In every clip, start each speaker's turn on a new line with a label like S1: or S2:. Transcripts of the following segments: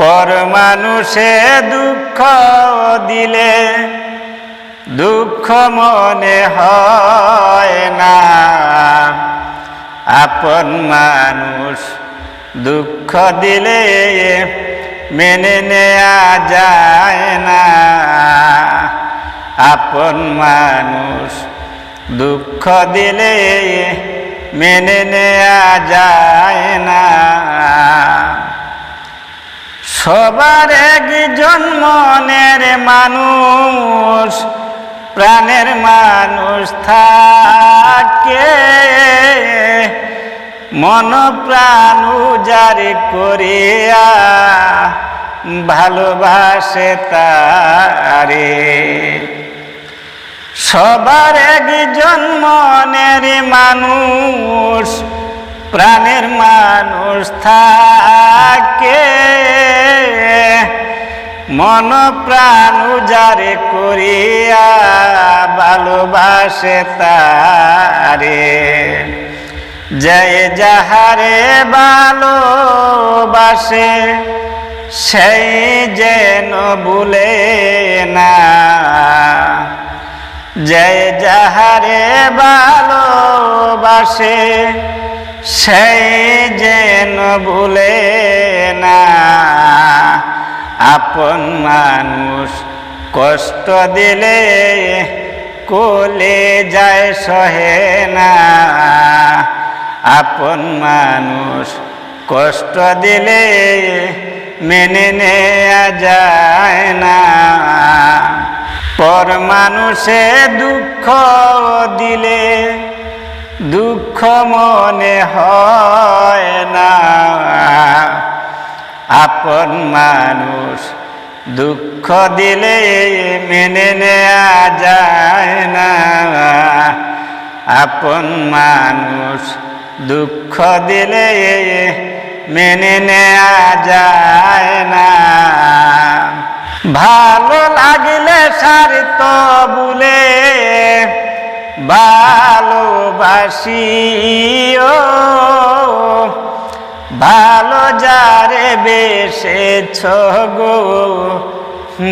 S1: পর মানুষে দুঃখ দিলে, দুঃখ মনে হয় না। আপন মানুষ দুঃখ দিলে মেনে নেয়া যায় না। আপন মানুষ দুঃখ দিলে মেনে নেয়া যায় না। সবার একজন মনের মানুষ, প্রাণের মানুষ থাকে। মন প্রাণ উজারি করিয়া ভালোবাসে তারে। সবার একজন মনের মানুষ প্রাণের মানুষ থাকে। মন প্রাণ উজারে করিয়া ভালোবাসে তারে। জয় যাহারে ভালোবাসে, সেই যেন ভুলে না। জয় যাহারে ভালোবাসে সেই যেন ভুলে না। আপন মানুষ কষ্ট দিলে কোলে যায় সহে না। আপন মানুষ কষ্ট দিলে মেনে নেয়া যায় না। পর মানুষে দুঃখ দিলে দুঃখ মনে হয় না। আপন মানুষ দুঃখ দিলে মেনে নেয়া যায় না। আপন মানুষ দুঃখ দিলে মেনে নেয়া যায় না। ভালো লাগলে সারিত বলে ভালোবাসি ও ভালো যারে বেসেছ গো,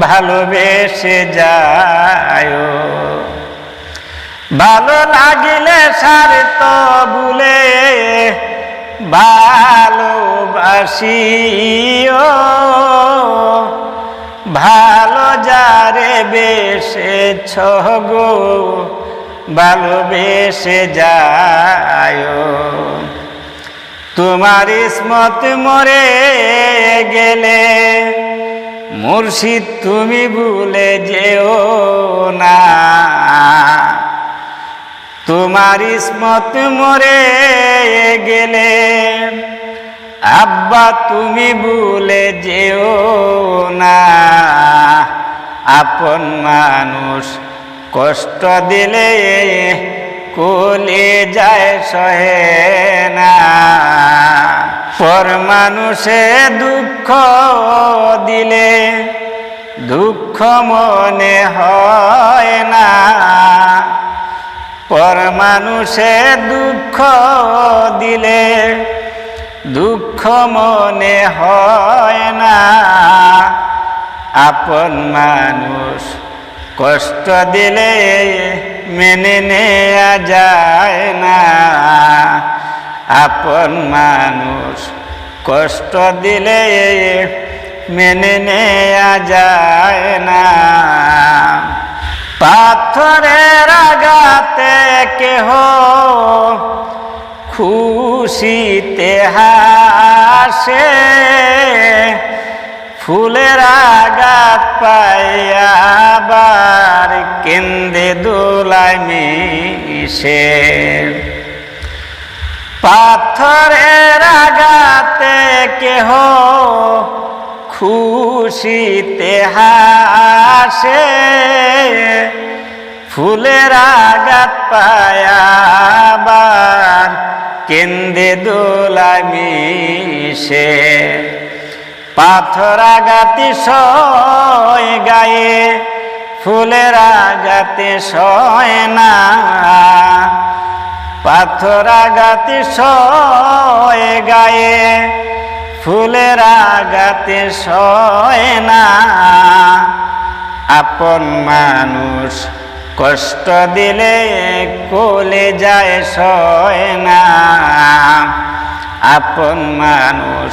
S1: ভালোবেসে যায়। ভালো লাগিলে সারিত বলে ভালোবাসি ও ভালো যারে বেসেছ গো ভালোবেসে যায়। তোমার ইসমত মরে গেলে মুর্শিদ তুমি ভুলে যেও না। তোমার ইসমত মরে গেলে আব্বা তুমি ভুলে যেও না। আপন মানুষ কষ্ট দিলে কোলে যায় সহে না। পর মানুষে দুঃখ দিলে দুঃখ মনে হয় না। পর মানুষে দুঃখ দিলে দুঃখ মনে হয় না। আপন মানুষ কষ্ট দিলে মেনে নেয়া যায় না। আপন মানুষ কষ্ট দিলে মেনে নেয়া যায় না। পাথরের আগাতে কেহ খুশিতে হাসে। ফুলের আঘাত পাইয়াবার কেন্দে দোলায় মিশে। পাথরের আঘাতে কেহ খুশিতে হাসে। ফুলের আঘাত পায়াবার কেন্দে দোলায় মিশে। পাথর আঘাতি সয় গায়ে, ফুলের আঘাতে সয় না। পাথর আঘাতি সয় গায়ে, ফুলের আগাতে সয় না। আপন মানুষ কষ্ট দিলে কোলে যায় সয় না। আপন মানুষ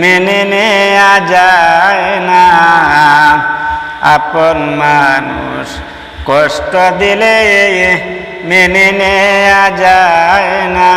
S1: মেনে নেয়া যায় না। আপন মানুষ কষ্ট দিলে মেনে নেয়া যায় না।